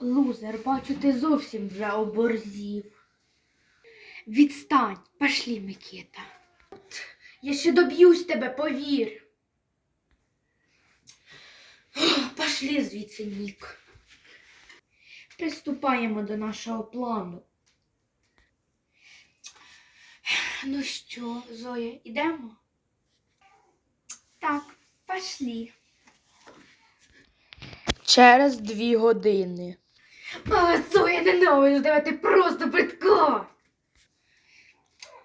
Лузер, бачу, ти зовсім вже оборзів. Відстань, пошлі, Микита. Я ще доб'юсь тебе, повір. Пошлі звідси, Нік. Приступаємо до нашого плану. Ну що, Зоя, ідемо? Так, пошлі. Через дві години. А, Зоя, ненавиджу тебе, ти просто.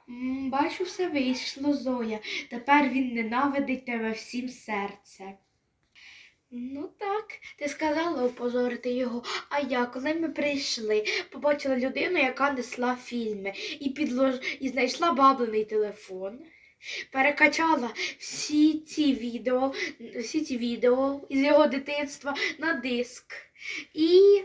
М, Бачу, все вийшло, Зоя. Тепер він ненавидить тебе всім серцем. Ну так, ти сказала опозорити його. А я, коли ми прийшли, побачила людину, яка несла фільми, і підлож... і знайшла баблений телефон. Перекачала всі ці відео, всі ці відео із його дитинства на диск. І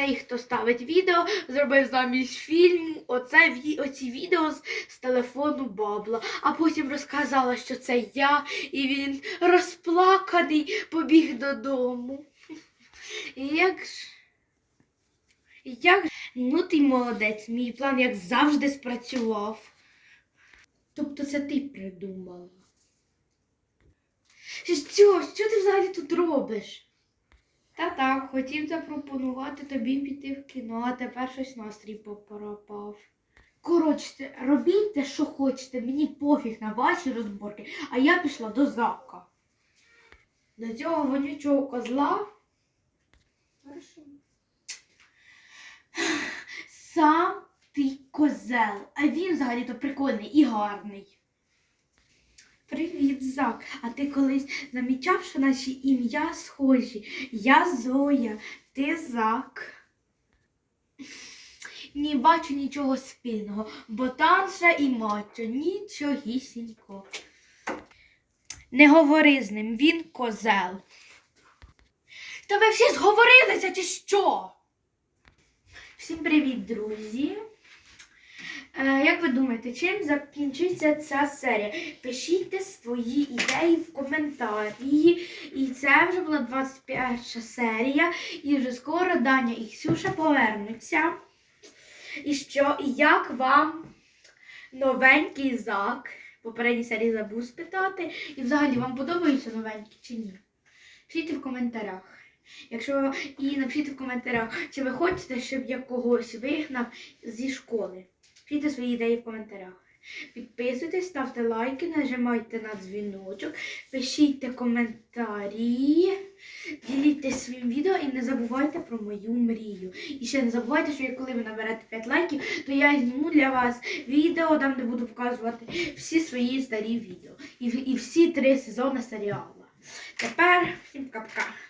той, хто ставить відео, зробив замість фільму оце, оці відео з, з телефону Бабла. А потім розказала, що це я, і він розплаканий побіг додому. Як ж. Як ж. Ну ти молодець, мій план, як завжди, спрацював. Тобто це ти придумала. Що? Що ти взагалі тут робиш? Та так, хотів запропонувати тобі піти в кіно, а тепер щось настрій попропав. Коротше, робіть те, що хочете, мені пофіг на ваші розборки, а я пішла до зака. До цього вонючого козла. Хорошо. Сам ти козел, а він взагалі-то прикольний і гарний. Привіт, Зак. А ти колись замічав, що наші ім'я схожі? Я Зоя, ти Зак. Не бачу нічого спільного. Ботанша і мачо, нічогісінько. Не говори з ним, він козел. Та ви всі зговорилися, чи що? Всім привіт, друзі. Як ви думаєте, чим закінчиться ця серія? Пишіть свої ідеї в коментарі. І це вже була 21 серія. І вже скоро Даня і Ксюша повернуться. І що, і як вам новенький зак? Попередній серії забув спитати. І взагалі вам подобаються новенькі чи ні? Пишіть в коментарях. Якщо і напишіть в коментарях, чи ви хочете, щоб я когось вигнав зі школи. Пишіть свої ідеї в коментарях. Підписуйтесь, ставте лайки, нажимайте на дзвіночок, пишіть коментарі, діліться своїм відео і не забувайте про мою мрію. І ще не забувайте, що коли ви наберете 5 лайків, то я зніму для вас відео, там де буду показувати всі свої старі відео. І, і всі три сезони серіалу. Тепер всім пока-пока.